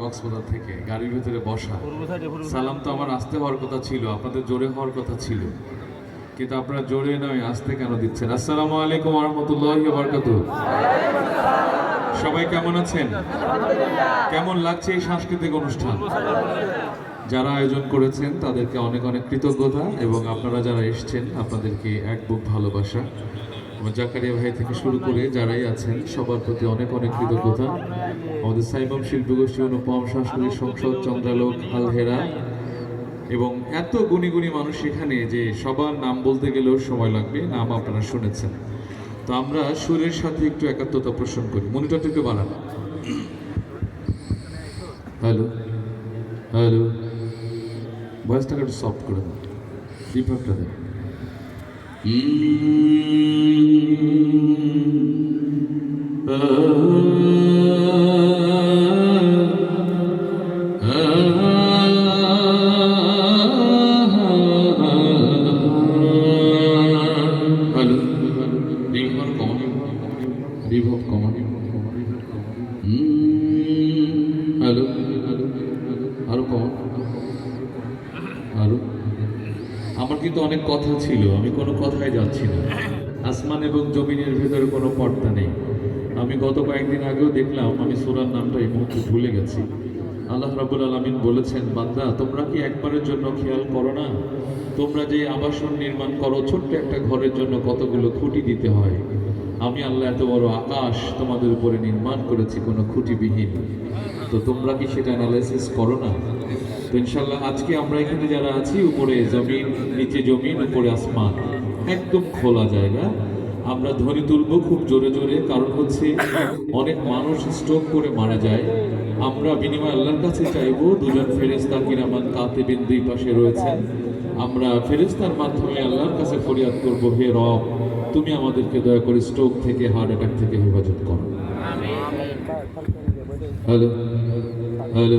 কক্সবাজার থেকে গাড়ির ভিতরে বসা। সালাম তো আমার আসতে হওয়ার কথা ছিল আপনাদের জোরে হওয়ার কথা ছিল। কিন্তু আপনারা জোরে নয় আসতে কেন দিচ্ছেন? আসসালামু আলাইকুম রহমতুল্লাহ বরকাত সবাই কেমন আছেন? কেমন লাগছে এই সাংস্কৃতিক অনুষ্ঠান? যারা আয়োজন করেছেন তাদেরকে অনেক অনেক কৃতজ্ঞতা এবং আপনারা যারা এসছেন আপনাদেরকে এক বুক ভালোবাসা। জাকারিয়া ভাই থেকে শুরু করে যারাই আছেন, সবার প্রতি অনেক অনেক কৃতজ্ঞতা। আমাদের সাইবাম শিল্পী গোষ্ঠী অনুপম সাংস্কৃতিক সংসদ চন্দ্রালোক, আলহেরা এবং এত গুণী গুণী মানুষ এখানে যে সবার নাম বলতে গেলেও সময় লাগবে, নাম আপনারা শুনেছেন। তো আমরা সুরের সাথে একটু একাত্মতা পোষণ করি। মনিটরটা একটু বাড়ান। Hello hello. ভয়েসটাকে একটু সফট করে দাও রিভাবটা দেন। হ্যালো কিন্তু অনেক কথা ছিল, আমি কোনো কথায় যাচ্ছি না। আসমান এবং জমিনের ভেতরে কোনো পর্দা নেই। আমি গত কয়েকদিন আগেও দেখলাম, আমি সুরার নামটা এই মুহূর্তে ভুলে গেছি। আল্লাহ রাবুল আলমিন বলেছেন, বান্দা, তোমরা কি একবারের জন্য খেয়াল করো না? তোমরা যে আবাসন নির্মাণ করো, ছোট্ট একটা ঘরের জন্য কতগুলো খুঁটি দিতে হয়? আমি আল্লাহ এত বড় আকাশ তোমাদের উপরে নির্মাণ করেছি, কোনো খুঁটিবিহীন। তো তোমরা কি সেটা অ্যানালাইসিস করো না? তো ইনশাল্লাহ আজকে আমরা এখানে যারা আছি উপরে জমিন নিচে জমিন উপরে আসমান একদম খোলা জায়গা। আমরা ধ্বনি তুলবো খুব জোরে জোরে কারণ হচ্ছে অনেক মানুষ স্ট্রোক করে মারা যায়। আমরা বিনিময় আল্লাহর কাছে চাইব দুজন ফেরেস্তার কিরামান কাতেবিন দুই পাশে রয়েছেন। আমরা ফেরেস্তার মাধ্যমে আল্লাহর কাছে ফরিয়াদ করব হে রব তুমি আমাদেরকে দয়া করে স্ট্রোক থেকে হার্ট অ্যাটাক থেকে হেফাজত করো। হ্যালো হ্যালো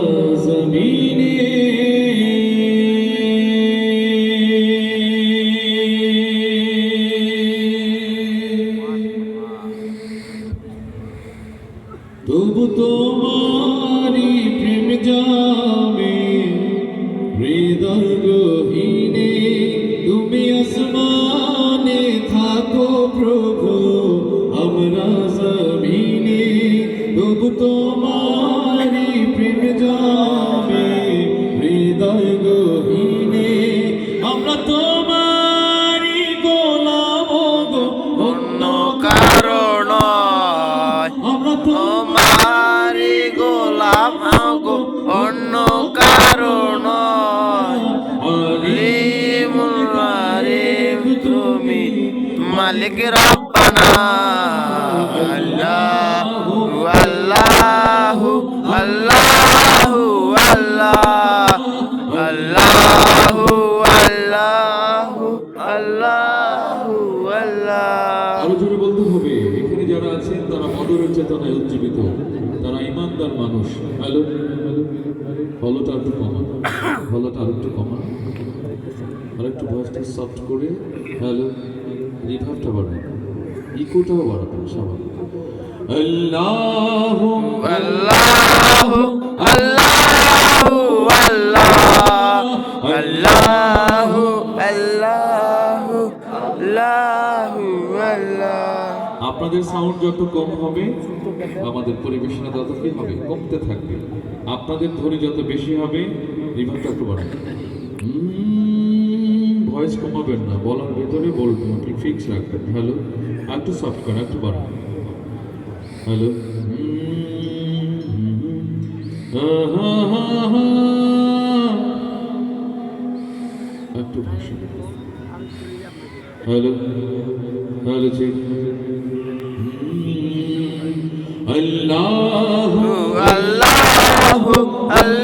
যাবে হৃদয় তুমি মালিক রব্বানা আল্লাহু আল্লাহু আল্লাহু আল্লাহ আরও বলতে হবে এখানে যারা আছেন তারা মদরের চেতনায় উজ্জীবিত তারা ইমানদার মানুষ হ্যালো হলোটা একটু একটু সফট করে হ্যালো রিভাবটা বাড়ান ইকোটাও বাড়াবেন সবাই আল্লাহ, আল্লাহু আল্লাহু, আল্লাহ। আল্লাহু আল্লাহু আল্লাহু আপনাদের সাউন্ড যত কম হবে, আমাদের পরিবেশনা তত কি হবে, কমতে থাকবে। আপনাদের ধ্বনি যত বেশি হবে রিভাবটা একটু বাড়ান ভয়েস কমাবেন না, বলার ভেতরে বলবেন, আপনি ফিক্স রাখবেন। হ্যালো? একটু সফট করেন, একটু বাড়ান। হ্যালো? একটু ভাষণ হ্যালো? হ্যালো চেক আল্লাহ আল্লাহ আল্লাহ।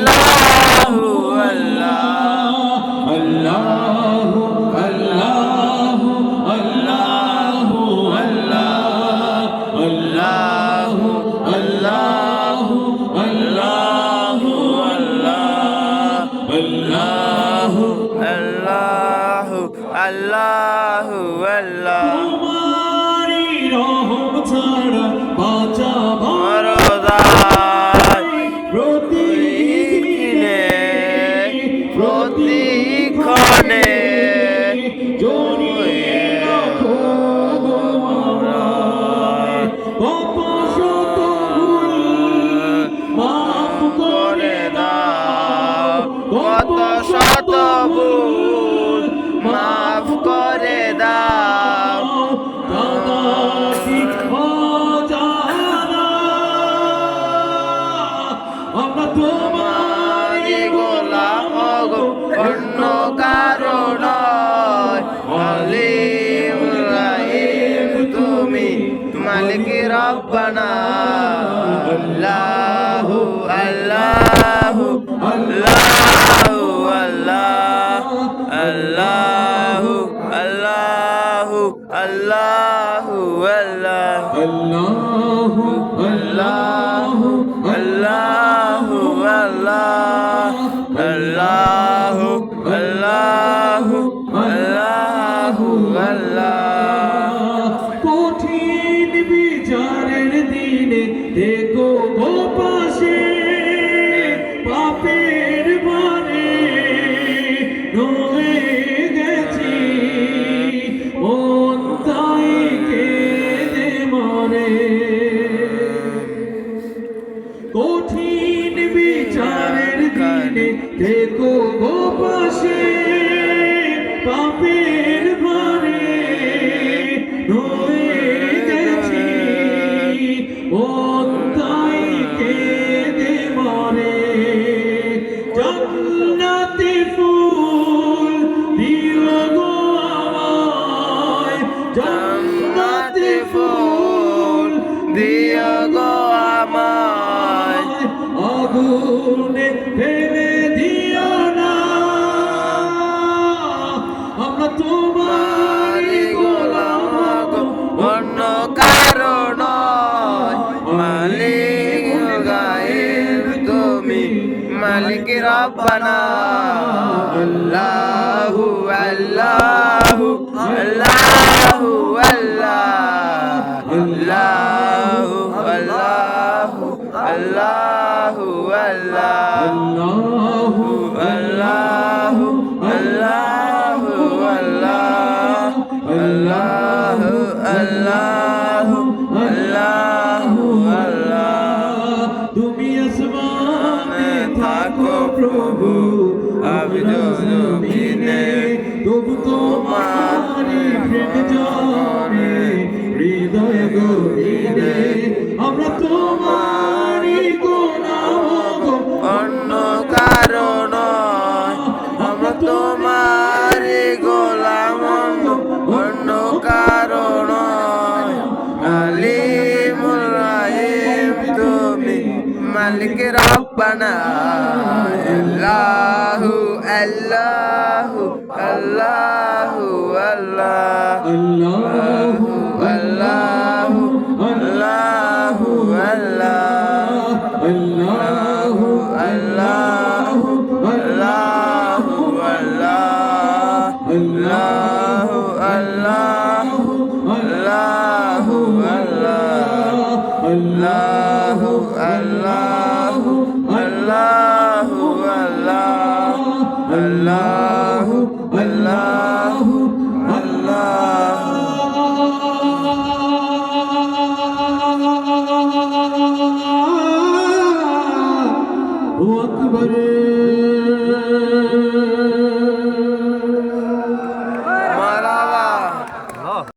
আল্লাহু আল্লাহু আল্লাহু আল্লাহু আল্লাহু আল্লাহু আল্লাহ আল্লাহু আল্লাহু আল্লাহু আল্লাহ কঠিন বিচারের দিনে দেখো গো পাশে। কঠিন বিচারের দিনে থেকো গো পাশে। ربنا. الله الله الله الله. الله الله الله الله. الله الله الله. الله الله এক রব্বানা আল্লাহু আল্লাহু আল্লাহু আল্লাহ আল্লাহু আল্লাহু আল্লাহু আল্লাহ